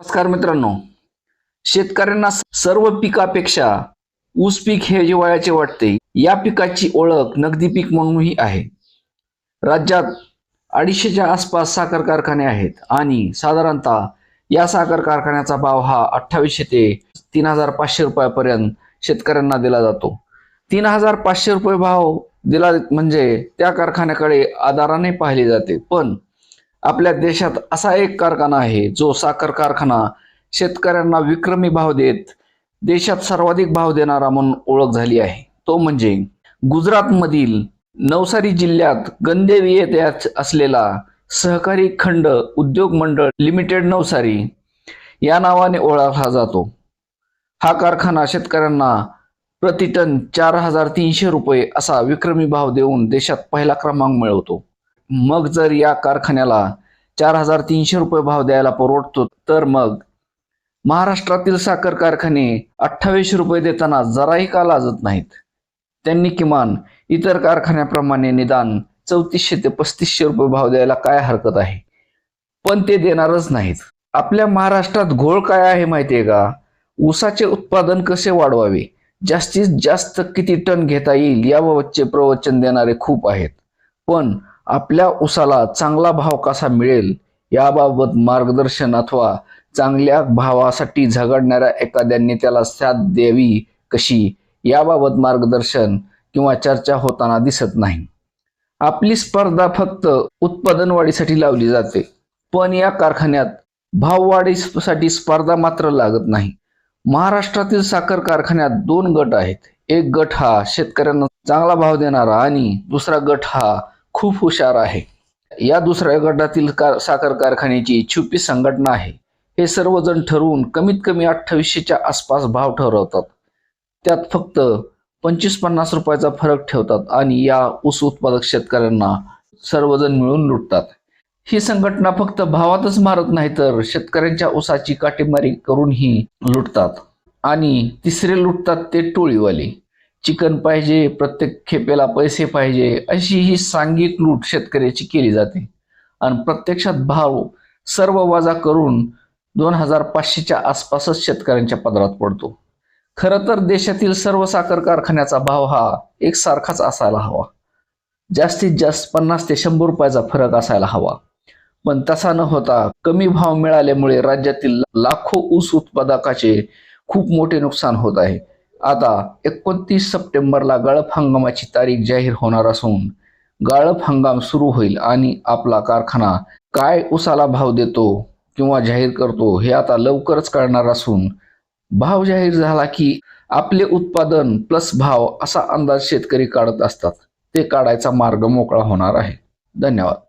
नमस्कार मित्रांनो. शेतकऱ्यांना सर्व पिकापेक्षा ऊस पीक हे जिवाळ्याचे वाटते. या पिकाची ओळख नगदी पीक म्हणूनही आहे. राज्यात अडीचशेच्या आसपास साखर कारखाने आहेत आणि साधारणतः या साखर कारखान्याचा भाव हा अठ्ठावीसशे ते तीन हजार पाचशे रुपयापर्यंत शेतकऱ्यांना दिला जातो. तीन हजार पाचशे रुपये भाव दिला म्हणजे त्या कारखान्याकडे आधाराने पाहिले जाते. पण आपल्या देशात असा एक कारखाना आहे जो साखर कारखाना शेतकऱ्यांना विक्रमी भाव देत देशात सर्वाधिक भाव देणारा म्हणून ओळख झाली आहे. तो म्हणजे गुजरातमधील नवसारी जिल्ह्यात गंदेवी येथे असलेला सहकारी खंड उद्योग मंडळ लिमिटेड नवसारी या नावाने ओळखला जातो. हा कारखाना शेतकऱ्यांना प्रतिटन चार हजार तीनशे रुपये असा विक्रमी भाव देऊन देशात पहिला क्रमांक मिळवतो. मग जर या कारखान्याला चार हजार तीनशे रुपये भाव द्यायला परवडतो तर मग महाराष्ट्रातील साखर कारखाने अठ्ठावीसशे रुपये देताना जराही का लाजत नाहीत? त्यांनी किमान इतर कारखान्याप्रमाणे निदान चौतीसशे ते पस्तीसशे रुपये भाव द्यायला काय हरकत आहे? पण ते देणारच नाहीत. आपल्या महाराष्ट्रात घोळ काय आहे माहितीये का? ऊसाचे उत्पादन कसे वाढवावे? जास्तीत जास्त किती टन घेता येईल याबाबतचे प्रवचन देणारे खूप आहेत. पण आपल्या ऊसाला चांगला भाव कसा मिळेल याबाबत मार्गदर्शन अथवा चांगल्या भावासाठी झगडणाऱ्या एखाद्याने त्याला साथ द्यावी कशी याबाबत मार्गदर्शन किंवा चर्चा होताना दिसत नाही. आपली स्पर्धा फक्त उत्पादन वाढीसाठी लावली जाते पण या कारखान्यात भाववाढीसाठी स्पर्धा मात्र लागत नाही. महाराष्ट्रातील साखर कारखान्यात दोन गट आहेत. एक गट हा शेतकऱ्यांना चांगला भाव देणारा आणि दुसरा गट हा खूप हुशार आहे. या दुसऱ्या गटातील कार साखर कारखान्याची छुपी संघटना आहे. हे सर्वजण ठरवून कमीत कमी अठ्ठावीसशेच्या आसपास भाव ठरवतात. त्यात फक्त पंचवीस पन्नास रुपयाचा फरक ठेवतात आणि या ऊस उत्पादक शेतकऱ्यांना सर्वजण मिळून लुटतात. ही संघटना फक्त भावातच मारत नाही तर शेतकऱ्यांच्या ऊसाची काटेमारी करूनही लुटतात. आणि तिसरे लुटतात ते टोळीवाले. चिकन पाहिजे प्रत्येक खेपेला पैसे पाहिजे अशी ही सांघिक लूट शेतकऱ्याची केली जाते. आणि प्रत्यक्षात भाव सर्व वजा करून दोन हजार पाचशेच्या आसपासच शेतकऱ्यांच्या पदरात पडतो. खरं तर देशातील सर्व साखर कारखान्याचा भाव हा एकसारखाच असायला हवा. जास्तीत जास्त पन्नास ते शंभर रुपयाचा फरक असायला हवा. पण तसा न होता कमी भाव मिळाल्यामुळे राज्यातील लाखो ऊस उत्पादकाचे खूप मोठे नुकसान होत आहे. आता एकोणतीस सप्टेंबरला गाळप हंगामाची तारीख जाहीर होणार असून गाळप हंगाम सुरू होईल आणि आपला कारखाना काय उसाला भाव देतो किंवा जाहीर करतो हे आता लवकरच कळणार असून भाव जाहीर झाला की आपले उत्पादन प्लस भाव असा अंदाज शेतकरी काढत असतात. ते काढायचा मार्ग मोकळा होणार आहे. धन्यवाद.